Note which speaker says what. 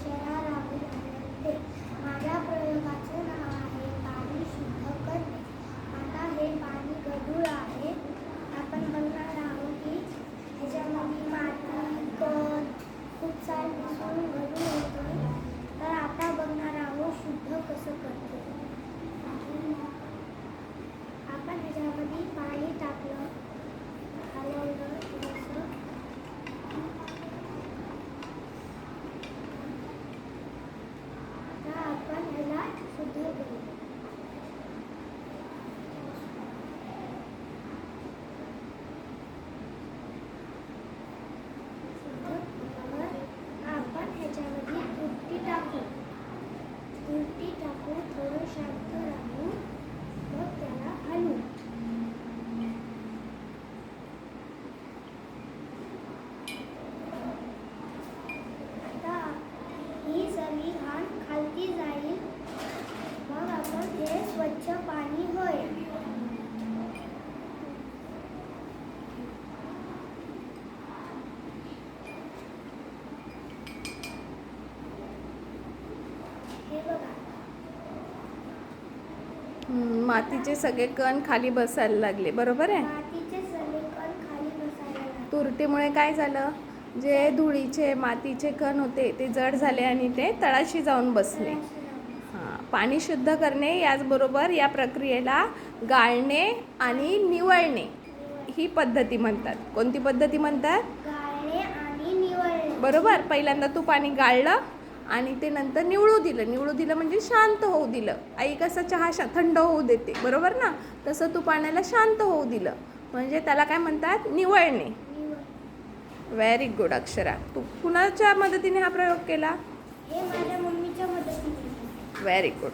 Speaker 1: अक्षरा सगळी घाण खालती जाईल. मग आपण हे स्वच्छ पाणी होईल हे बघा.
Speaker 2: हम्म, मातीचे सगळे कण खाली बसायला लागले. बरोबर आहे?
Speaker 1: मातीचे सगळे कण खाली बसायला लागले.
Speaker 2: तुरटीमुळे काय झालं? जे धुळीचे मातीचे कण होते ते जड झाले आणि ते तळाशी जाऊन बसले. हां पाणी शुद्ध करणे याचबरोबर या प्रक्रियेला गाळणे आणि निवळणे ही पद्धती म्हणतात. कोणती पद्धती म्हणतात? बरोबर. पहिल्यांदा तू पाणी गाळलं आणि ते नंतर निवळू दिलं. निवळू दिलं म्हणजे शांत होऊ दिलं. आई कसं चहा शा थंड होऊ देते. बरोबर ना? तसं तू पाण्याला शांत होऊ दिलं. म्हणजे त्याला काय म्हणतात? निवळणे.
Speaker 1: निवळ
Speaker 2: व्हेरी गुड अक्षरा तू कुणाच्या मदतीने हा प्रयोग केला?
Speaker 1: हे माझ्या मम्मीच्या मदतीने.
Speaker 2: Very good